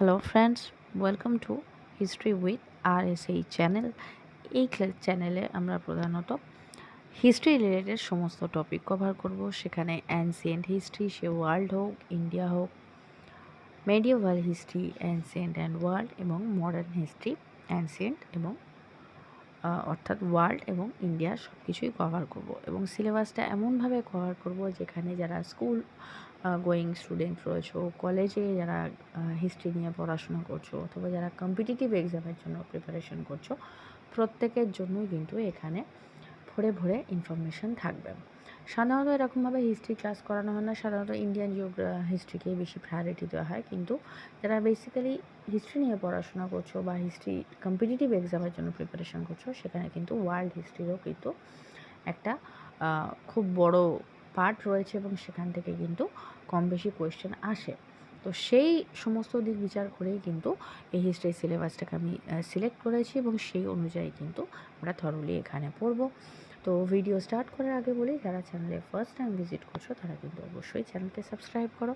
Hello friends welcome to history with R S এই channel এই চ্যানেলে আমরা প্রধানত হিস্ট্রি রিলেটেড সমস্ত টপিক কভার করব। সেখানে অ্যানসিয়েন্ট হিস্ট্রি সে ওয়ার্ল্ড হোক ইন্ডিয়া হোক medieval history ancient and world এবং মডার্ন হিস্ট্রি অ্যানসিয়েন্ট এবং অর্থাৎ ওয়ার্ল্ড এবং ইন্ডিয়া সব কিছুই কভার করব। এবং সিলেবাসটা এমনভাবে কভার করব যেখানে যারা স্কুল গোয়িং স্টুডেন্ট রয়েছো কলেজে যারা হিস্ট্রি নিয়ে পড়াশোনা করছ অথবা যারা কম্পিটিটিভ এক্সামের জন্য প্রিপারেশন করছ, প্রত্যেকের জন্যই কিন্তু এখানে ভরে ভরে ইনফরমেশান থাকবে। সাধারণত এরকমভাবে হিস্ট্রি ক্লাস করানো হয় না। সাধারণত ইন্ডিয়ান জিওগ্রা হিস্ট্রিকেই বেশি প্রায়োরিটি দেওয়া হয়। কিন্তু যারা বেসিক্যালি হিস্ট্রি নিয়ে পড়াশোনা করছ বা হিস্ট্রি কম্পিটিটিভ এক্সামের জন্য প্রিপারেশন করছ, সেখানে কিন্তু ওয়ার্ল্ড হিস্ট্রিরও কিন্তু একটা খুব বড় পার্ট রয়েছে এবং সেখান থেকে কিন্তু কম বেশি কোয়েশ্চেন আসে। তো সেই সমস্ত দিক বিচার করেই কিন্তু এই হিস্ট্রি সিলেবাসটাকে আমি সিলেক্ট করেছি এবং সেই অনুযায়ী কিন্তু আমরা থরলি এখানে পড়ব। তো ভিডিও স্টার্ট করার আগে বলি, যারা চ্যানেলে ফার্স্ট টাইম ভিজিট করছ, তারা কিন্তু অবশ্যই চ্যানেলকে সাবস্ক্রাইব করো।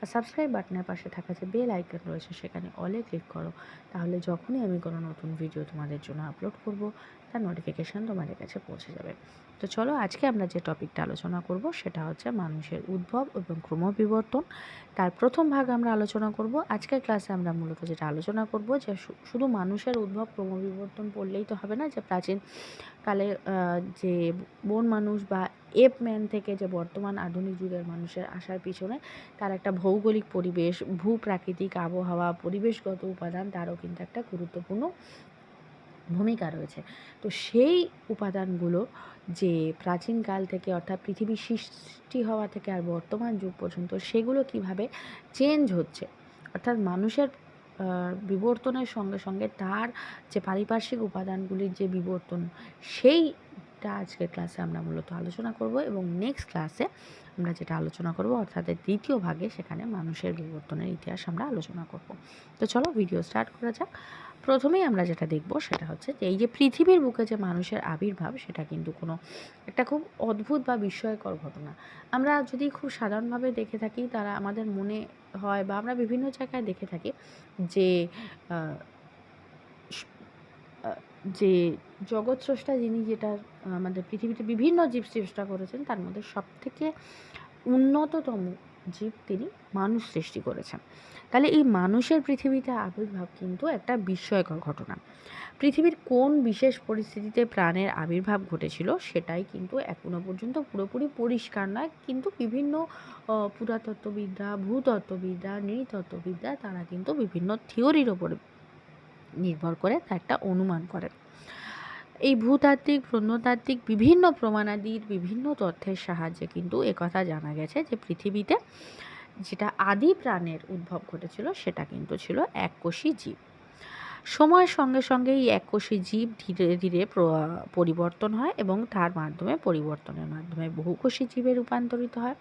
আর সাবস্ক্রাইব বাটনের পাশে থাকা যে বেল আইকন রয়েছে, সেখানে অলে ক্লিক করো। তাহলে যখনই আমি কোনো নতুন ভিডিও তোমাদের জন্য আপলোড করব, তার নোটিফিকেশান তোমাদের কাছে পৌঁছে যাবে। তো চলো আজকে আমরা যে টপিকটা আলোচনা করব, সেটা হচ্ছে মানুষের উদ্ভব এবং ক্রমবিবর্তন। তার প্রথম ভাগ আমরা আলোচনা করব। আজকের ক্লাসে আমরা মূলত যেটা আলোচনা করব, যে শুধু মানুষের উদ্ভব, ক্রমবিবর্তন পড়লেই তো হবে না, যে প্রাচীন কালে যে বন মানুষ বা এপ ম্যান থেকে যে বর্তমান আধুনিক যুগের মানুষের আসার পিছনে তার একটা ভৌগোলিক পরিবেশ, ভূপ্রাকৃতিক আবহাওয়া, পরিবেশগত উপাদান, তারও কিন্তু একটা গুরুত্বপূর্ণ ভূমিকা রয়েছে। তো সেই উপাদানগুলো যে প্রাচীনকাল থেকে অর্থাৎ পৃথিবী সৃষ্টি হওয়া থেকে আর বর্তমান যুগ পর্যন্ত সেগুলো কীভাবে চেঞ্জ হচ্ছে, অর্থাৎ মানুষের বিবর্তনের সঙ্গে সঙ্গে তার যে পারিপার্শ্বিক উপাদানগুলির যে বিবর্তন সেইটা আজকের ক্লাসে আমরা মূলত আলোচনা করব এবং নেক্সট ক্লাসে আমরা যেটা আলোচনা করব, অর্থাৎ দ্বিতীয় ভাগে, সেখানে মানুষের বিবর্তনের ইতিহাস আমরা আলোচনা করব। তো চলো ভিডিও স্টার্ট করা যাক। প্রথমেই আমরা যেটা দেখব, সেটা হচ্ছে যে এই যে পৃথিবীর বুকে যে মানুষের আবির্ভাব, সেটা কিন্তু কোনো একটা খুব অদ্ভুত বা বিস্ময়কর ঘটনা। আমরা যদি খুব সাধারণভাবে দেখে থাকি, তারা আমাদের মনে হয় বা আমরা বিভিন্ন জায়গায় দেখে থাকি যে যে জগৎ স্রষ্টা যিনি যেটা আমাদের পৃথিবীতে বিভিন্ন জীব সৃষ্টা করেছেন তার মধ্যে সবথেকে উন্নততম জীব তিনি মানুষ সৃষ্টি করেছেন। তাহলে এই মানুষের পৃথিবীতে আবির্ভাব কিন্তু একটা বিস্ময়কর ঘটনা। পৃথিবীর কোন বিশেষ পরিস্থিতিতে প্রাণের আবির্ভাব ঘটেছিল সেটাই কিন্তু এখনও পর্যন্ত পুরোপুরি পরিষ্কার নয়। কিন্তু বিভিন্ন আহ, পুরাতত্ত্ববিদরা ভূতত্ত্ববিদরা নৃতত্ত্ববিদরা তারা কিন্তু বিভিন্ন থিওরির ওপর নির্ভর করে তা একটা অনুমান করেন এই ভূতাত্ত্বিক, প্রত্নতাত্ত্বিক বিভিন্ন প্রমাণাদির বিভিন্ন তথ্যের সাহায্যে কিন্তু একথা জানা গেছে যে পৃথিবীতে যেটা আদি প্রাণের উদ্ভব ঘটেছিল সেটা কিন্তু ছিল এককোষী জীব। সময়ের সঙ্গে সঙ্গে এই এককোষী জীব ধীরে ধীরে পরিবর্তন হয় এবং তার মাধ্যমে পরিবর্তনের মাধ্যমে বহুকোষী জীবে রূপান্তরিত হয়।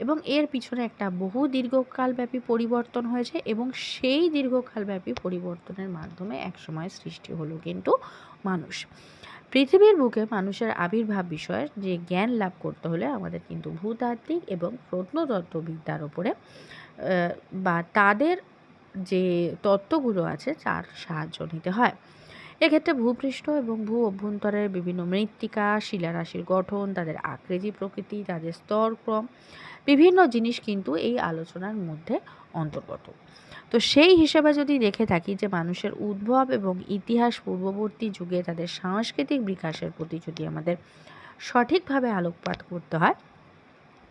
এবং এর পিছনে একটা বহু দীর্ঘকালব্যাপী পরিবর্তন হয়েছে এবং সেই দীর্ঘকালব্যাপী পরিবর্তনের মাধ্যমে একসময় সৃষ্টি হলো কিন্তু মানুষ। পৃথিবীর বুকে মানুষের আবির্ভাব বিষয়ের যে জ্ঞান লাভ করতে হলে আমাদের কিন্তু ভূতাত্ত্বিক এবং প্রত্নতত্ত্ববিদ্যার ওপরে বা তাদের যে তত্ত্বগুলো আছে, তার সাহায্য নিতে হয়। এক্ষেত্রে ভূপৃষ্ঠ এবং ভূ অভ্যন্তরের বিভিন্ন মৃত্তিকা, শিলারাশির গঠন, তাদের আকৃতি, প্রকৃতি, তাদের স্তরক্রম বিভিন্ন জিনিস কিন্তু এই আলোচনার মধ্যে অন্তর্গত। তো সেই হিসেবে যদি দেখে থাকি যে মানুষের উদ্ভব এবং ইতিহাস পূর্ববর্তী যুগে তাদের সাংস্কৃতিক বিকাশের প্রতি যদি আমাদের সঠিকভাবে আলোকপাত করতে হয়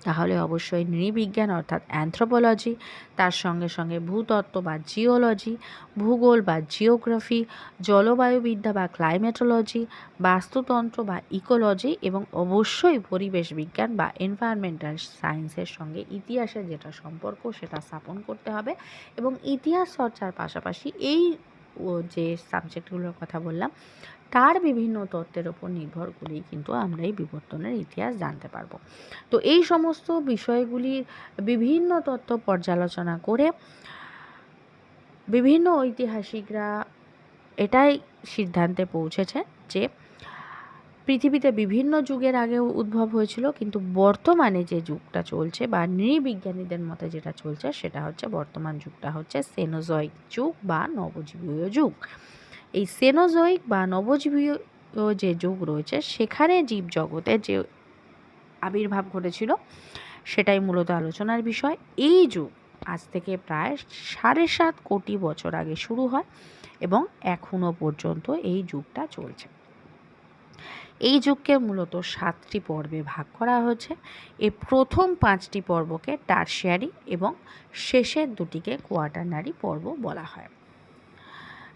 তাহলে অবশ্যই নৃবিজ্ঞান অর্থাৎ অ্যানথ্রোপোলজি তার সঙ্গে সঙ্গে ভূতত্ত্ব বা জিওলজি ভূগোল বা জিওগ্রাফি জলবায়ুবিদ্যা বা ক্লাইমেটোলজি বাস্তুতন্ত্র বা ইকোলজি এবং অবশ্যই পরিবেশ বিজ্ঞান বা এনভায়রনমেন্টাল সায়েন্সের সঙ্গে ইতিহাসের যেটা সম্পর্ক সেটা স্থাপন করতে হবে এবং ইতিহাস চর্চার পাশাপাশি এই ও যে সাবজেক্টগুলোর কথা বললাম তার বিভিন্ন তত্ত্বের ওপর নির্ভর করেই কিন্তু আমরা এই বিবর্তনের ইতিহাস জানতে পারব। তো এই সমস্ত বিষয়গুলির বিভিন্ন তত্ত্ব পর্যালোচনা করে বিভিন্ন ঐতিহাসিকরা এটাই সিদ্ধান্তে পৌঁছেছে যে পৃথিবীতে বিভিন্ন যুগের আগে উদ্ভব হয়েছিল, কিন্তু বর্তমানে যে যুগটা চলছে বা নৃবিজ্ঞানীদের মতে যেটা চলছে সেটা হচ্ছে বর্তমান যুগটা হচ্ছে সেনোজয়িক যুগ বা নবজীবীয় যুগ। এই সেনোজয়িক বা নবজীবীয় যে যুগ রয়েছে, সেখানে জীবজগতে যে আবির্ভাব ঘটেছিল, সেটাই মূলত আলোচনার বিষয়। এই যুগ আজ থেকে প্রায় সাড়ে সাত কোটি বছর আগে শুরু হয় এবং এখনও পর্যন্ত এই যুগটা চলছে। এই যুগকে মূলত সাতটি পর্বে ভাগ করা হয়েছে। এই প্রথম পাঁচটি পর্বকে টার্সিয়ারি এবং শেষের দুটিকে কোয়াটারনারি পর্ব বলা হয়।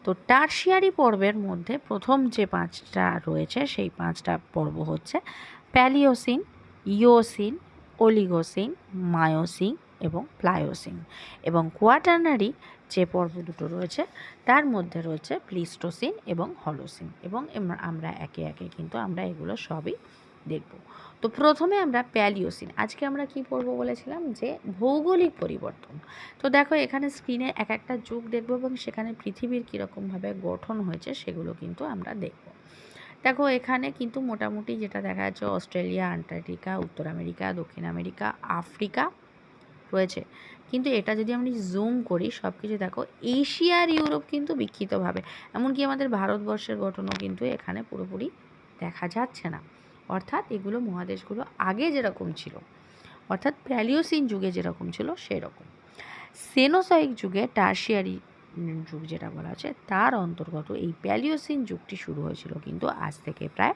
তো টার্সিয়ারি পর্বের মধ্যে প্রথম যে পাঁচটা রয়েছে, সেই পাঁচটা পর্ব হচ্ছে প্যালিওসিন, ইওসিন, ওলিগোসিন, মায়োসিন এবং প্লায়োসিন এবং কোয়াটারনারি যে পর্ব দুটো রয়েছে, তার মধ্যে রয়েছে প্লিস্টোসিন এবং হলোসিন এবং আমরা একে একে কিন্তু আমরা এগুলো সবই দেখব। তো প্রথমে আমরা প্যালিওসিন, আজকে আমরা কি পড়ব বলেছিলাম যে ভৌগোলিক পরিবর্তন। তো দেখো এখানে স্ক্রিনে এক একটা যুগ দেখব এবং সেখানে পৃথিবীর কীরকমভাবে গঠন হয়েছে সেগুলো কিন্তু আমরা দেখব। দেখো এখানে কিন্তু মোটামুটি যেটা দেখা যাচ্ছে অস্ট্রেলিয়া, আন্টার্কটিকা, উত্তর আমেরিকা, দক্ষিণ আমেরিকা, আফ্রিকা রয়েছে। কিন্তু এটা যদি আমি জুম করি সব কিছু দেখো এশিয়া আর ইউরোপ কিন্তু বিক্ষিতভাবে এমনকি আমাদের ভারতবর্ষের গঠনও কিন্তু এখানে পুরোপুরি দেখা যাচ্ছে না। অর্থাৎ এগুলো মহাদেশগুলো আগে যেরকম ছিল, অর্থাৎ প্যালিওসিন যুগে যেরকম ছিল সেরকম। সেনোসাইক যুগে টার্সিয়ারি যুগ যেটা বলা হচ্ছে, তার অন্তর্গত এই প্যালিওসিন যুগটি শুরু হয়েছিল কিন্তু আজ থেকে প্রায়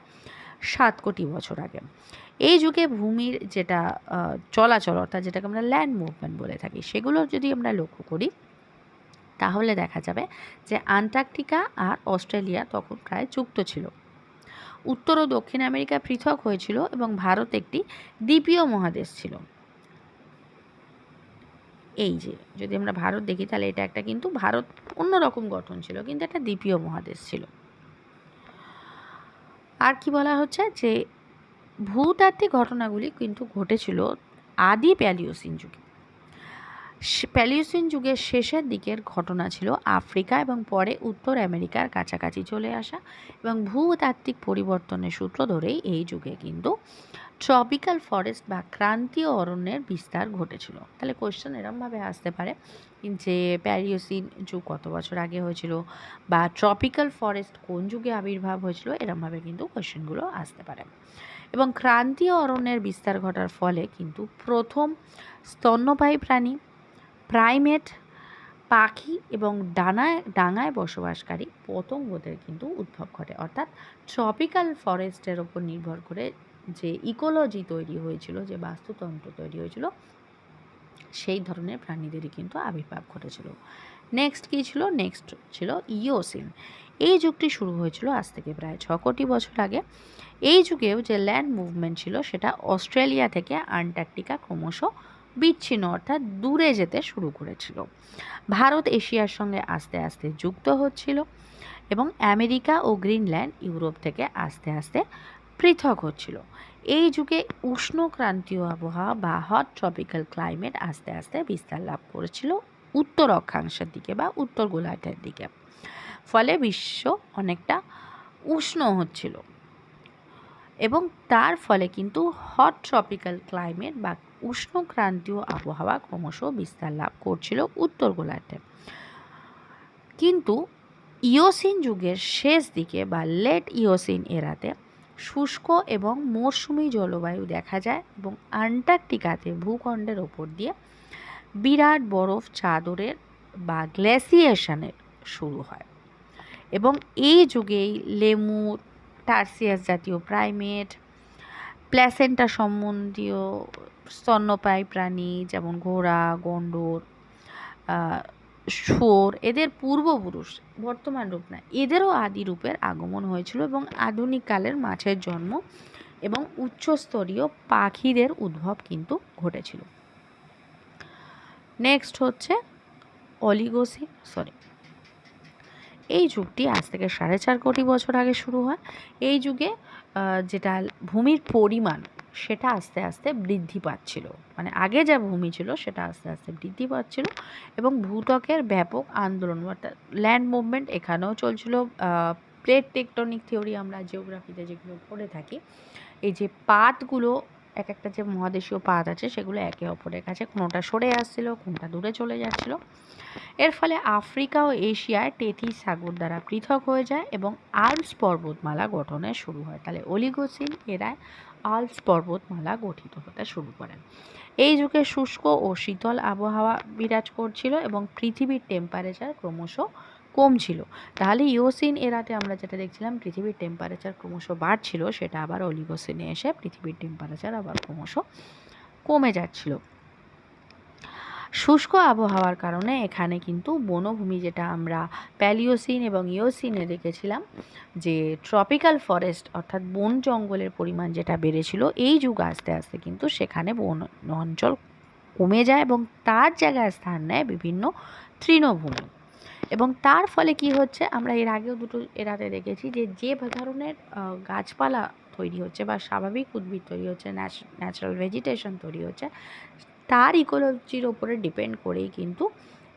সাত কোটি বছর আগে। এই যুগে ভূমির যেটা চলাচল অর্থাৎ যেটাকে আমরা ল্যান্ড মুভমেন্ট বলে থাকি, সেগুলো যদি আমরা লক্ষ্য করি, তাহলে দেখা যাবে যে আন্টার্কটিকা আর অস্ট্রেলিয়া তখন প্রায় যুক্ত ছিল। উত্তর ও দক্ষিণ আমেরিকা পৃথক হয়েছিল এবং ভারত একটি দ্বীপীয় মহাদেশ ছিল। এই যে, যদি আমরা ভারত দেখি, তাহলে এটা একটা কিন্তু ভারত অন্যরকম গঠন ছিল, কিন্তু একটা দ্বীপীয় মহাদেশ ছিল। আর কি বলা হচ্ছে যে, ভূতাত্ত্বিক ঘটনাগুলি কিন্তু ঘটেছিল আদি প্যালিওসিন যুগে। প্যালিওসিন যুগের শেষের দিকের ঘটনা ছিল আফ্রিকা এবং পরে উত্তর আমেরিকার কাছাকাছি চলে আসা এবং ভূতাত্ত্বিক পরিবর্তনের সূত্র ধরেই এই যুগে কিন্তু ট্রপিক্যাল ফরেস্ট বা ক্রান্তীয় অরণ্যের বিস্তার ঘটেছিল। তাহলে কোয়েশ্চেন এরমভাবে আসতে পারে যে প্যারিওসিন যুগ কত বছর আগে হয়েছিল বা ট্রপিক্যাল ফরেস্ট কোন যুগে আবির্ভাব হয়েছিল এরমভাবে কিন্তু কোয়েশ্চেনগুলো আসতে পারে। এবং ক্রান্তীয় অরণ্যের বিস্তার ঘটার ফলে কিন্তু প্রথম স্তন্যপায়ী প্রাণী প্রাইমেট পাখি এবং ডানায়, ডাঙায় বসবাসকারী পতঙ্গদের কিন্তু উদ্ভব ঘটে। অর্থাৎ ট্রপিক্যাল ফরেস্টের ওপর নির্ভর করে যে ইকোলজি তৈরি হয়েছিল, যে বাস্তুতন্ত্র তৈরি হয়েছিল, সেই ধরনের প্রাণীদেরই কিন্তু আবির্ভাব ঘটেছিল। নেক্সট কী ছিল? নেক্সট ছিল ইওসিন এই যুগটি শুরু হয়েছিল আজ থেকে প্রায় ছ কোটি বছর আগে। এই যুগেও যে ল্যান্ড মুভমেন্ট ছিল, সেটা অস্ট্রেলিয়া থেকে আন্টার্কটিকা ক্রমশ বিচ্ছিন্ন অর্থাৎ দূরে যেতে শুরু করেছিল। ভারত এশিয়ার সঙ্গে আস্তে আস্তে যুক্ত হচ্ছিল এবং আমেরিকা ও গ্রিনল্যান্ড ইউরোপ থেকে আস্তে আস্তে পৃথক হচ্ছিল। এই যুগে উষ্ণ ক্রান্তীয় আবহাওয়া বা হট ট্রপিক্যাল ক্লাইমেট আস্তে আস্তে বিস্তার লাভ করেছিল উত্তর অক্ষাংশের দিকে বা উত্তর গোলার্ধের দিকে। ফলে বিশ্ব অনেকটা উষ্ণ হচ্ছিল। এবং তার ফলে কিন্তু হট ট্রপিক্যাল ক্লাইমেট বা উষ্ণ ক্রান্তীয় আবহাওয়া ক্রমশ বিস্তার লাভ করছিল উত্তর গোলার্ধে। কিন্তু ইওসিন যুগের শেষ দিকে বা লেট ইওসিন এরাতে শুষ্ক এবং মৌসুমি জলবায়ু দেখা যায় এবং আন্টার্কটিকাতে ভূখণ্ডের ওপর দিয়ে বিরাট বরফ চাদরের বা গ্লেসিয়েশনের শুরু হয়। এবং এই যুগেই লেমুর টার্সিয়াস জাতীয় প্রাইমেট প্ল্যাসেন্টা সম্বন্ধীয় স্তন্যপায়ী প্রাণী যেমন ঘোড়া, গন্ডর শুয়োর, এদের পূর্বপুরুষ বর্তমান রূপ না, এদেরও আদি রূপের আগমন হয়েছিল এবং আধুনিক কালের মাছের জন্ম এবং উচ্চস্তরীয় পাখিদের উদ্ভব কিন্তু ঘটেছিল। নেক্সট হচ্ছে অলিগোসিন সরি এই যুগটি আজ থেকে সাড়ে চার কোটি বছর আগে শুরু হয়। এই যুগে যেটা ভূমির পরিমাণ সেটা আস্তে আস্তে বৃদ্ধি পাচ্ছিল। মানে আগে যা ভূমি ছিল সেটা আস্তে আস্তে বৃদ্ধি পাচ্ছিল এবং ভূত্বকের ব্যাপক আন্দোলন অর্থাৎ ল্যান্ড মুভমেন্ট এখানেও চলছিল। প্লেট টেকটনিক থিওরি আমরা জিওগ্রাফিতে যেগুলো পড়ে থাকি, এই যে পাতগুলো, এক একটা যে মহাদেশীয় পাত আছে সেগুলো একে অপরের কাছে কোনোটা সরে আসছিল, কোনটা দূরে চলে যাচ্ছিল। এর ফলে আফ্রিকা ও এশিয়ায় টেথি সাগর দ্বারা পৃথক হয়ে যায় এবং আল্পস পর্বতমালা গঠনের শুরু হয়। তাহলে অলিগোসিন এরায় আল্পস পর্বতমালা গঠিত হতে শুরু করেন। এই যুগে শুষ্ক ও শীতল আবহাওয়া বিরাজ করছিল এবং পৃথিবীর টেম্পারেচার ক্রমশ কমছিল। তাহলে ইওসিন এরাতে আমরা যেটা দেখছিলাম, পৃথিবীর টেম্পারেচার ক্রমশ বাড়ছিল, সেটা আবার অলিগোসিনে এসে পৃথিবীর টেম্পারেচার আবার ক্রমশ কমে যাচ্ছিল। শুষ্ক আবহাওয়ার কারণে এখানে কিন্তু বনভূমি যেটা আমরা প্যালিওসিন এবং ইওসিনে দেখেছিলাম, যে ট্রপিক্যাল ফরেস্ট অর্থাৎ বন জঙ্গলের পরিমাণ যেটা বেড়েছিল, এই যুগ আস্তে আস্তে কিন্তু সেখানে বন অঞ্চল কমে যায় এবং তার জায়গায় স্থান নেয় বিভিন্ন তৃণভূমি। এবং তার ফলে কি হচ্ছে, আমরা এর আগেও দুটো এরাতে দেখেছি যে যে ধরনের গাছপালা তৈরি হচ্ছে বা স্বাভাবিক উদ্ভিদ তৈরি হচ্ছে ন্যাচারাল ভেজিটেশন তৈরি হচ্ছে তার ইকোলজির ওপরে ডিপেন্ড করেই কিন্তু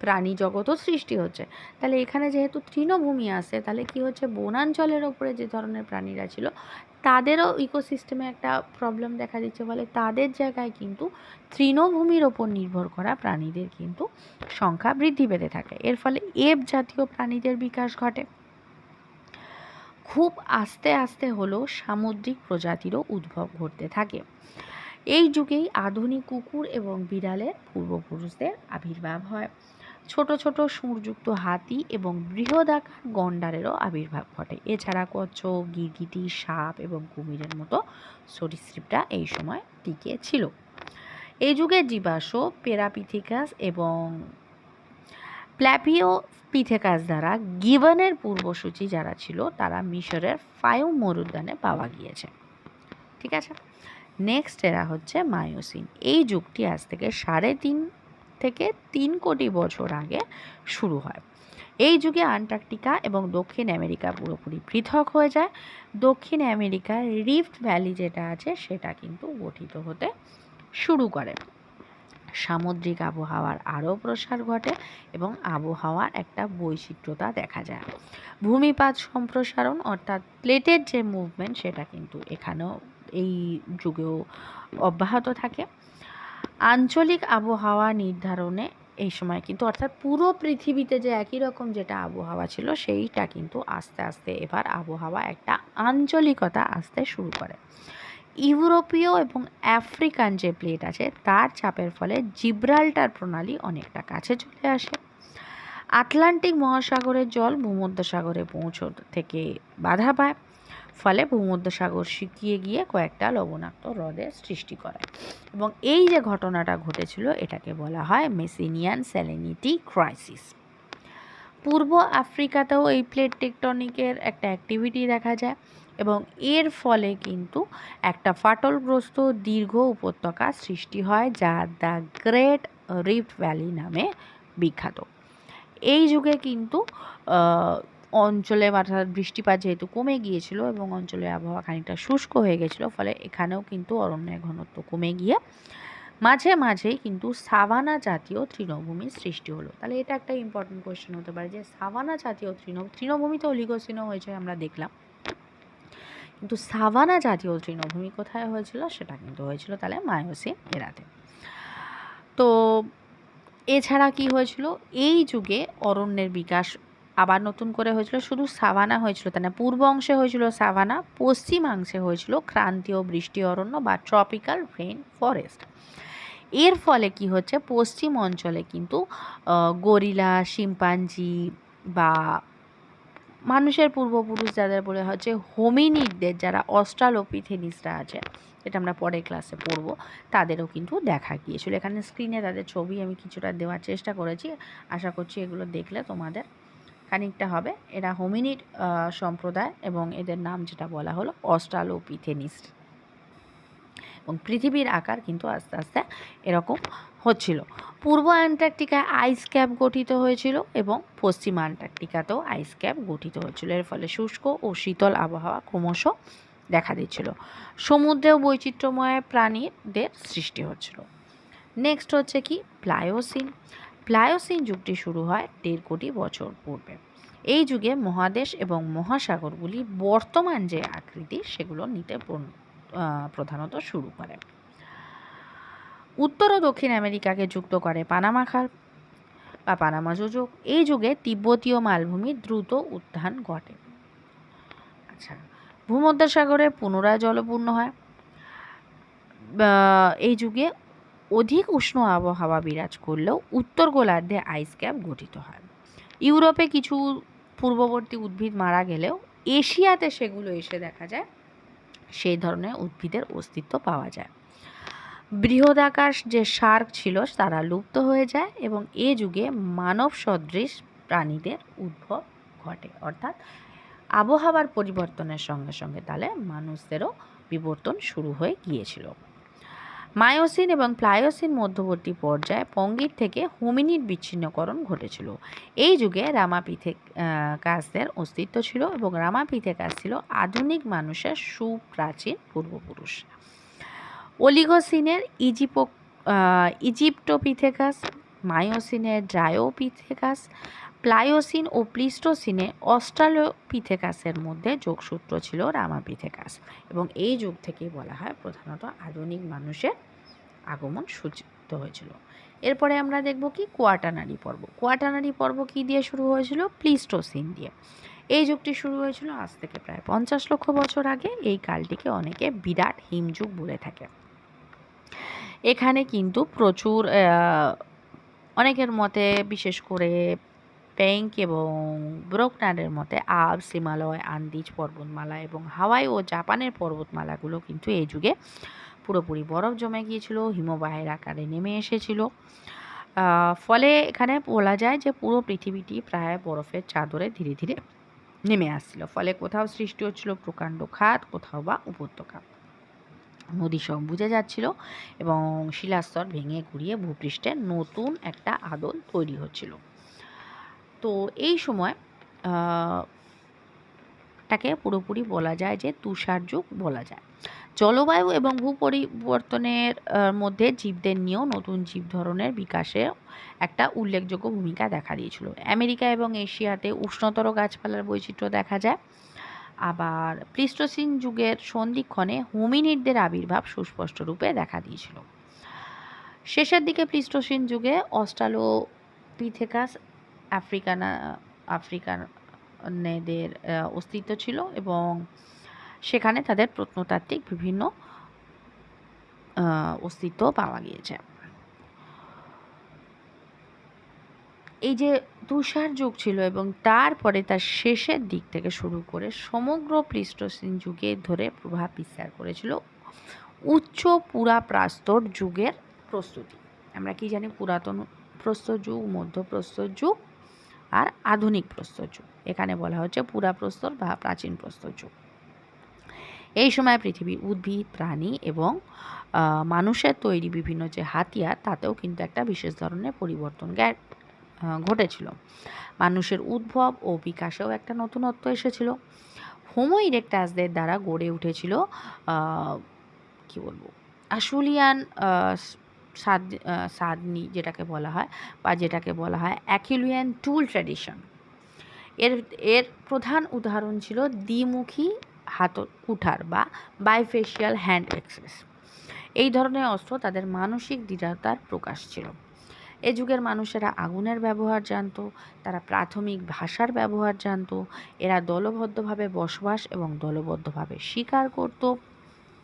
প্রাণী জগতও সৃষ্টি হচ্ছে। তাহলে এখানে যেহেতু তৃণভূমি আছে, তাহলে কি হচ্ছে? বনাঞ্চলের ওপরে যে ধরনের প্রাণীরা ছিল, তাদেরও ইকোসিস্টেমে একটা প্রবলেম দেখা দিচ্ছে, ফলে তাদের জায়গায় কিন্তু তৃণভূমির ওপর নির্ভর করা প্রাণীদের কিন্তু সংখ্যা বৃদ্ধি পেতে থাকে। এর ফলে এব জাতীয় প্রাণীদের বিকাশ ঘটে। খুব আস্তে আস্তে হলেও সামুদ্রিক প্রজাতিরও উদ্ভব ঘটতে থাকে। এই যুগেই আধুনিক কুকুর এবং বিড়ালের পূর্বপুরুষদের আবির্ভাব হয়। ছোট ছোট সুরযুক্ত হাতি এবং বৃহদাকার গন্ডারেরও আবির্ভাব ঘটে। এছাড়া কচ্ছপ, গিরগিটি, সাপ এবং কুমিরের মতো সরীসৃপটা এই সময় টিকে ছিল। এই যুগের জীবাশ্ম, পেরাপিথিকাস এবং প্ল্যাপিও পিথেকাস দ্বারা গিবনের পূর্বসূচি যারা ছিল, তারা মিশরের ফায়ু মরুদ্যানে পাওয়া গিয়েছে। ঠিক আছে? নেক্সট এরা হচ্ছে মায়োসিন। এই যুগটি আজ থেকে সাড়ে তিন থেকে তিন কোটি বছর আগে শুরু হয়। এই যুগে আন্টার্কটিকা এবং দক্ষিণ আমেরিকা পুরোপুরি পৃথক হয়ে যায়। দক্ষিণ আমেরিকার রিফট ভ্যালি যেটা আছে, সেটা কিন্তু গঠিত হতে শুরু করে। সামুদ্রিক আবহাওয়ার আরও প্রসার ঘটে এবং আবহাওয়ার একটা বৈচিত্র্যতা দেখা যায়। ভূমিপাত সম্প্রসারণ অর্থাৎ প্লেটের যে মুভমেন্ট সেটা কিন্তু এখানেও এই যুগেও অব্যাহত থাকে। আঞ্চলিক আবহাওয়া নির্ধারণে এই সময় কিন্তু অর্থাৎ পুরো পৃথিবীতে যে একই রকম যেটা আবহাওয়া ছিল, সেইটা কিন্তু আস্তে আস্তে এবার আবহাওয়া একটা আঞ্চলিকতা আসতে শুরু করে। ইউরোপীয় এবং আফ্রিকান যে প্লেট আছে, তার চাপের ফলে জিব্রাল্টার প্রণালী অনেকটা কাছে চলে আসে। আটলান্টিক মহাসাগরের জল ভূমধ্যসাগরে পৌঁছতে থেকে বাধা পায়। ফলে ভূমধ্যসাগর শুকিয়ে গিয়ে কয়েকটা লবণাক্ত হ্রদের সৃষ্টি করে। এবং এই যে ঘটনাটা ঘটেছিল, এটাকে বলা হয় মেসিনিয়ান স্যালিনিটি ক্রাইসিস। পূর্ব আফ্রিকাতেও এই প্লেট টেকটনিকের একটা অ্যাক্টিভিটি দেখা যায় এবং এর ফলে কিন্তু একটা ফাটলগ্রস্ত দীর্ঘ উপত্যকা সৃষ্টি হয়, যা দ্য গ্রেট রিফট ভ্যালি নামে বিখ্যাত। এই যুগে কিন্তু অঞ্চলে অর্থাৎ বৃষ্টিপাত যেহেতু কমে গিয়েছিল এবং অঞ্চলের আবহাওয়া খানিকটা শুষ্ক হয়ে গেছিল, ফলে এখানেও কিন্তু অরণ্যের ঘনত্ব কমে গিয়ে মাঝে মাঝেই কিন্তু সাভানা জাতীয় তৃণভূমির সৃষ্টি হলো। তাহলে এটা একটা ইম্পর্টেন্ট কোয়েশ্চেন হতে পারে যে সাভানা জাতীয় তৃণ তৃণভূমিতে অলিগোসিনও হয়েছে আমরা দেখলাম। কিন্তু সাভানা জাতীয় তৃণভূমি কোথায় হয়েছিল? সেটা কিন্তু হয়েছিল তাহলে মায়োসিন এরাতে। তো এছাড়া কি হয়েছিল? এই যুগে অরণ্যের বিকাশ আবার নতুন করে হয়েছিল শুধু সাভানা হয়েছিল তাই না, পূর্ব অংশে হয়েছিল সাভানা পশ্চিমাংশে হয়েছিল ক্রান্তীয় বৃষ্টি অরণ্য বা ট্রপিক্যাল রেন ফরেস্ট এর ফলে কি হচ্ছে? পশ্চিম অঞ্চলে কিন্তু গরিলা, শিম্পাঞ্জি বা মানুষের পূর্বপুরুষ যাদের বলে হচ্ছে হোমিনিডদের যারা অস্ট্রালোপিথেনিসরা আছে, এটা আমরা পরের ক্লাসে পড়ব, তাদেরও কিন্তু দেখা গিয়েছিল। এখানে স্ক্রিনে তাদের ছবি আমি কিছুটা দেওয়ার চেষ্টা করেছি। আশা করছি এগুলো দেখলে তোমাদের খানিকটা হবে। এরা হোমিনিড সম্প্রদায় এবং এদের নাম যেটা বলা হলো অস্ট্রালোপিথেনিস। এবং পৃথিবীর আকার কিন্তু আস্তে আস্তে এরকম হচ্ছিল। পূর্ব অ্যান্টার্কটিকায় আইস ক্যাপ গঠিত হয়েছিল এবং পশ্চিম অ্যান্টার্কটিকাতেও আইস ক্যাপ গঠিত হয়েছিল। এর ফলে শুষ্ক ও শীতল আবহাওয়া ক্রমশ দেখা দিচ্ছিল। সমুদ্রেও বৈচিত্র্যময় প্রাণীদের সৃষ্টি হচ্ছিল। নেক্সট হচ্ছে কি? প্লায়োসিন প্লায়োসিন যুগটি শুরু হয় দেড় কোটি বছর পূর্বে। এই যুগে মহাদেশ এবং মহাসাগরগুলি বর্তমান যে আকৃতি, সেগুলো নিতে প্রধানত শুরু করে। উত্তর ও দক্ষিণ আমেরিকাকে যুক্ত করে পানামা খাল বা পানামা যোজক এই যুগে তিব্বতীয় মালভূমির দ্রুত উত্থান ঘটে। আচ্ছা ভূমধ্যসাগরে পুনরায় জলপূর্ণ হয়। এই যুগে অধিক উষ্ণ আবহাওয়া বিরাজ করলেও উত্তর গোলার্ধে আইস ক্যাপ গঠিত হয়। ইউরোপে কিছু পূর্ববর্তী উদ্ভিদ মারা গেলেও এশিয়াতে সেগুলো এসে দেখা যায়, সেই ধরনের উদ্ভিদের অস্তিত্ব পাওয়া যায়। বৃহদাকার যে শার্ক ছিল, তারা লুপ্ত হয়ে যায় এবং এ যুগে মানব সদৃশ প্রাণীদের উদ্ভব ঘটে। অর্থাৎ আবহাওয়ার পরিবর্তনের সঙ্গে সঙ্গে তাহলে মানুষদেরও বিবর্তন শুরু হয়ে গিয়েছিল। মায়োসিন এবং প্লায়োসিন মধ্যবর্তী পর্যায়ে পঙ্গির থেকে হোমিনিড বিচ্ছিন্নকরণ ঘটেছিল। এই যুগে রামাপিথেকাসদের অস্তিত্ব ছিল এবং রামাপিথেকাস ছিল আধুনিক মানুষের সুপ্রাচীন পূর্বপুরুষ। অলিগোসিনের ইজিপো ইজিপ্টোপিথেকাস, মায়োসিনের ড্রায়োপিথেকাস প্লায়োসিন ও প্লিস্টোসিনে অস্ট্রালোপিথেকাসের মধ্যে যোগসূত্র ছিল রামাপিথেকাস এবং এই যুগ থেকেই বলা হয় প্রধানত আধুনিক মানুষের আগমন সূচিত হয়েছিল। এরপরে আমরা দেখব কি কোয়াটানারি পর্ব। কোয়াটানারি পর্ব কি দিয়ে শুরু হয়েছিল? প্লিস্টোসিন দিয়ে। এই যুগটি শুরু হয়েছিল আজ থেকে প্রায় পঞ্চাশ লক্ষ বছর আগে। এই কালটিকে অনেকে বিরাট হিমযুগ বলে থাকে। এখানে কিন্তু প্রচুর অনেকের মতে বিশেষ করে প্যাঙ্ক এবং ব্রোকনারের মতে আল্পস হিমালয় আন্দিজ পর্বতমালা এবং হাওয়াই ও জাপানের পর্বতমালাগুলো কিন্তু এই যুগে পুরোপুরি বরফ জমে গিয়েছিল, হিমবাহের আকারে নেমে এসেছিল। ফলে এখানে বলা যায় যে পুরো পৃথিবীটি প্রায় বরফের চাদরে ধীরে ধীরে নেমে আসছিল। ফলে কোথাও সৃষ্টি হচ্ছিল প্রকাণ্ড খাত কোথাও বা উপত্যকা। নদী সব বুঝে যাচ্ছিল এবং শিলাস্তর ভেঙে ঘুরিয়ে ভূপৃষ্ঠে নতুন একটা আদল তৈরি হচ্ছিল। তো এই সময় টাকে পুরোপুরি বলা যায় যে তুষার যুগ বলা যায়। জলবায়ু এবং ভূ পরিবর্তনের মধ্যে জীবদের নিয়েও নতুন জীব ধরনের বিকাশে একটা উল্লেখযোগ্য ভূমিকা দেখা দিয়েছিল। আমেরিকা এবং এশিয়াতে উষ্ণতর গাছপালার বৈচিত্র্য দেখা যায়। আবার প্লিস্টোসিন যুগের সন্ধিক্ষণে হোমিনিডদের আবির্ভাব সুস্পষ্ট রূপে দেখা দিয়েছিল। শেষের দিকে প্লিস্টোসিন যুগে অস্ট্রালোপিথেকাস আফ্রিকানা, আফ্রিকানদের অস্তিত্ব ছিল এবং সেখানে তাদের প্রত্নতাত্ত্বিক বিভিন্ন অস্তিত্ব পাওয়া গিয়েছে। এই যে তুষার যুগ ছিল এবং তারপরে তার শেষের দিক থেকে শুরু করে সমগ্র প্লিস্টোসিন যুগে ধরে প্রভাব বিস্তার করেছিল উচ্চ পুরাপ্রাস্তর যুগের প্রস্তুতি। আমরা কি জানি? পুরাতন প্রস্তর যুগ মধ্য প্রস্তর যুগ। আর আধুনিক প্রস্তর যুগ। এখানে বলা হচ্ছে পুরাপ্রস্তর বা প্রাচীন প্রস্তর যুগ। এই সময় পৃথিবীর উদ্ভিদ, প্রাণী এবং মানুষের তৈরি বিভিন্ন যে হাতিয়ার, তাতেও কিন্তু একটা বিশেষ ধরনের পরিবর্তন ঘটেছিল। মানুষের উদ্ভব ও বিকাশেও একটা নতুনত্ব এসেছিল। হোমো ইরেক্টাসদের দ্বারা গড়ে উঠেছিল কি বলব? আশুলিয়ান সাদ সাদনি যেটাকে বলা হয় বা যেটাকে বলা হয় অ্যাকিলিয়ান টুল ট্র্যাডিশন। এর এর প্রধান উদাহরণ ছিল দ্বিমুখী হাত কুঠার বা বাইফেশিয়াল হ্যান্ড এক্সেস এই ধরনের অস্ত্র তাদের মানসিক দৃঢ়তার প্রকাশ ছিল। এ যুগের মানুষেরা আগুনের ব্যবহার জানত, তারা প্রাথমিক ভাষার ব্যবহার জানত, এরা দলবদ্ধভাবে বসবাস এবং দলবদ্ধভাবে শিকার করত।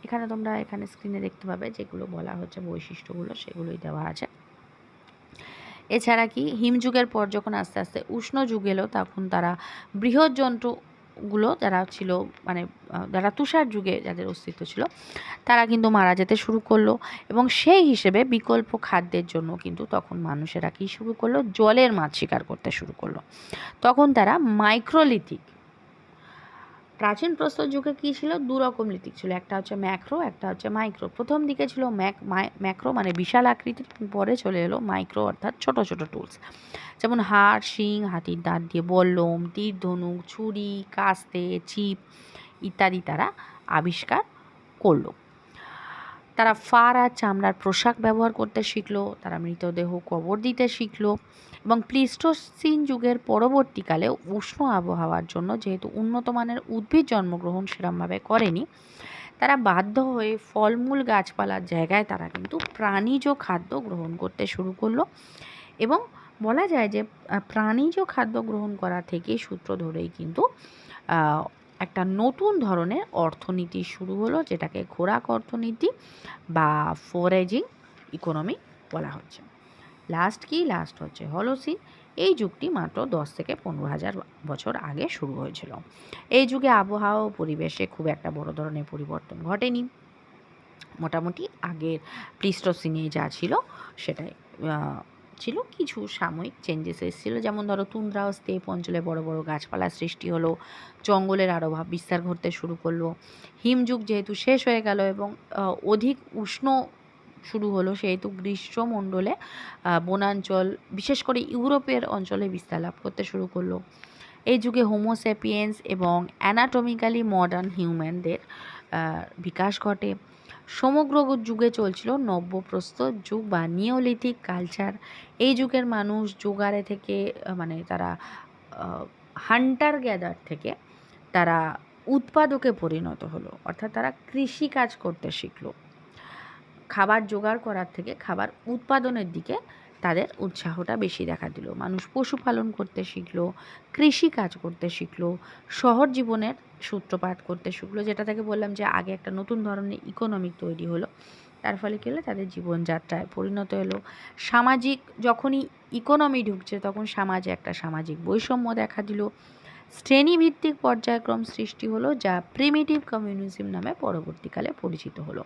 এখানে তোমরা এখানে স্ক্রিনে দেখতে পাবে যেগুলো বলা হচ্ছে বৈশিষ্ট্যগুলো, সেগুলোই দেওয়া আছে। এছাড়া কি হিমযুগের পর যখন আস্তে আস্তে উষ্ণ যুগ এলো, তখন তারা বৃহৎ জন্তুগুলো যারা ছিল মানে যারা তুষার যুগে যাদের অস্তিত্ব ছিল, তারা কিন্তু মারা যেতে শুরু করল এবং সেই হিসেবে বিকল্প খাদ্যের জন্য কিন্তু তখন মানুষেরা কী শুরু করল? জলের মাছ শিকার করতে শুরু করল। তখন তারা মাইক্রোলিথিক প্রাচীন প্রস্তর যুগে কী ছিল? দু রকম লিথিক ছিল। একটা হচ্ছে ম্যাক্রো, একটা হচ্ছে মাইক্রো। প্রথম দিকে ছিল ম্যাক ম্যাক্রো মানে বিশাল আকৃতির, পরে চলে এলো মাইক্রো অর্থাৎ ছোট ছোট টুলস যেমন হাড়, শিং, হাতির দাঁত দিয়ে বল্লম, তীর, ধনুক, ছুরি, কাস্তে, চিপ ইত্যাদি তারা আবিষ্কার করল। তারা ফার আর চামড়ার পোশাক ব্যবহার করতে শিখলো। তারা মৃতদেহ কবর দিতে শিখলো। এবং প্লিস্টোসিন যুগের পরবর্তীকালে উষ্ণ আবহাওয়ার জন্য যেহেতু উন্নত মানের উদ্ভিদ জন্মগ্রহণ সেরমভাবে করেনি, তারা বাধ্য হয়ে ফলমূল গাছপালার জায়গায় তারা কিন্তু প্রাণীজ খাদ্য গ্রহণ করতে শুরু করল এবং বলা যায় যে প্রাণীজ খাদ্য গ্রহণ করা থেকে সূত্র ধরেই কিন্তু একটা নতুন ধরনের অর্থনীতি শুরু হলো যেটাকে খোরাক অর্থনীতি বা ফরেজিং ইকোনমি বলা হচ্ছে। লাস্ট কি? লাস্ট হচ্ছে হলোসিন এই যুগটি মাত্র দশ থেকে পনেরো হাজার বছর আগে শুরু হয়েছিল। এই যুগে আবহাওয়া ও পরিবেশে খুব একটা বড় ধরনের পরিবর্তন ঘটেনি। মোটামুটি আগের প্লিস্টোসিনে যা ছিল, সেটাই ছিল। কিছু সাময়িক চেঞ্জেস এসেছিল। যেমন ধরো তুন্দ্রা ও স্তেপ অঞ্চলে বড় বড় গাছপালা সৃষ্টি হলো। জঙ্গলের আরও ভাব বিস্তার ঘটতে শুরু করল। হিমযুগ যেহেতু শেষ হয়ে গেল এবং অধিক উষ্ণ শুরু হলো সেহেতু গ্রীষ্মমণ্ডলে বনাঞ্চল, বিশেষ করে ইউরোপের অঞ্চলে বিস্তার লাভ করতে শুরু করল। এই যুগে হোমোসেপিয়েন্স এবং অ্যানাটমিক্যালি মডার্ন হিউম্যানদের বিকাশ ঘটে। সমগ্র যুগে চলছিল নব্যপ্রস্তর যুগ বা নিওলিথিক কালচার এই যুগের মানুষ জোগাড়ে থেকে মানে তারা হান্টার গ্যাদার থেকে তারা উৎপাদকে পরিণত হলো। অর্থাৎ তারা কৃষি কাজ করতে শিখলো। খাবার জোগাড় করার থেকে খাবার উৎপাদনের দিকে তাদের উৎসাহটা বেশি দেখা দিল। মানুষ পশুপালন করতে শিখলো কৃষি কাজ করতে শিখলো, শহর জীবনের সূত্রপাত করতে শিখলো, যেটা থেকে বললাম যে আগে একটা নতুন ধরনের ইকোনমিক তৈরি হলো। তার ফলে কী হলো? তাদের জীবনযাত্রায় পরিণত হলো। সামাজিক যখনই ইকোনমি ঢুকছে, তখন সমাজে একটা সামাজিক বৈষম্য দেখা দিল। শ্রেণীভিত্তিক পর্যায়ক্রম সৃষ্টি হলো, যা প্রিমিটিভ কমিউনিজম নামে পরবর্তীকালে পরিচিত হলো।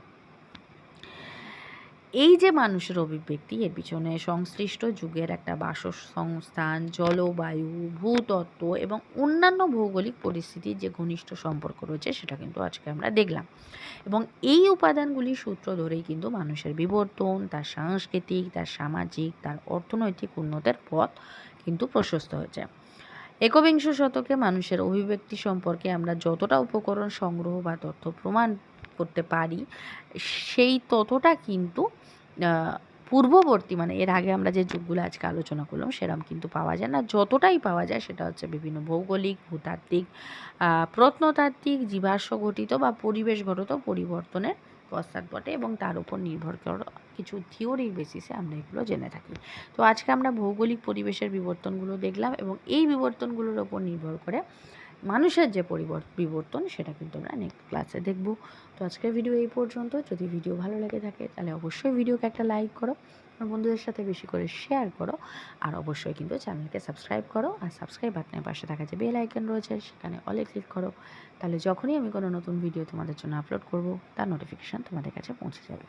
এই যে মানুষের অভিব্যক্তি, এর পিছনে সংশ্লিষ্ট যুগের একটা বাসসংস্থান জলবায়ু, ভূতত্ত্ব এবং অন্যান্য ভৌগোলিক পরিস্থিতির যে ঘনিষ্ঠ সম্পর্ক রয়েছে, সেটা কিন্তু আজকে আমরা দেখলাম। এবং এই উপাদানগুলির সূত্র ধরেই কিন্তু মানুষের বিবর্তন, তার সাংস্কৃতিক, তার সামাজিক, তার অর্থনৈতিক উন্নতের পথ কিন্তু প্রশস্ত হয়েছে। একবিংশ শতকে মানুষের অভিব্যক্তি সম্পর্কে আমরা যতটা উপকরণ সংগ্রহ বা তথ্য প্রমাণ করতে পারি। সেই ততটা কিন্তু পূর্ববর্তী মানে এর আগে আমরা যে যুগগুলো আজকে আলোচনা করলাম সেরকম কিন্তু পাওয়া যায় না। যতটাই পাওয়া যায় সেটা হচ্ছে বিভিন্ন ভৌগোলিক, ভূতাত্ত্বিক প্রত্নতাত্ত্বিক, জীবাশ্ম ঘটিত বা পরিবেশগত পরিবর্তনের পশ্চাৎপটে এবং তার উপর নির্ভর করা কিছু থিওরির বেসিসে আমরা এগুলো জেনে থাকি। তো আজকে আমরা ভৌগোলিক পরিবেশের বিবর্তনগুলো দেখলাম এবং এই বিবর্তনগুলোর ওপর নির্ভর করে মানুষের যে বিবর্তন সেটা কিন্তু আমরা নেক্সট ক্লাসে দেখব। তো আজকের ভিডিও এই পর্যন্ত। যদি ভিডিও ভালো লেগে থাকে, তাহলে অবশ্যই ভিডিওকে একটা লাইক করো আমার বন্ধুদের সাথে বেশি করে শেয়ার করো, আর অবশ্যই কিন্তু চ্যানেলকে সাবস্ক্রাইব করো, আর সাবস্ক্রাইব বাটনের পাশে থাকা যে বেল আইকন রয়েছে, সেখানে অলে ক্লিক করো। তাহলে যখনই আমি কোনো নতুন ভিডিও তোমাদের জন্য আপলোড করব, তার নোটিফিকেশান তোমাদের কাছে পৌঁছে যাবে।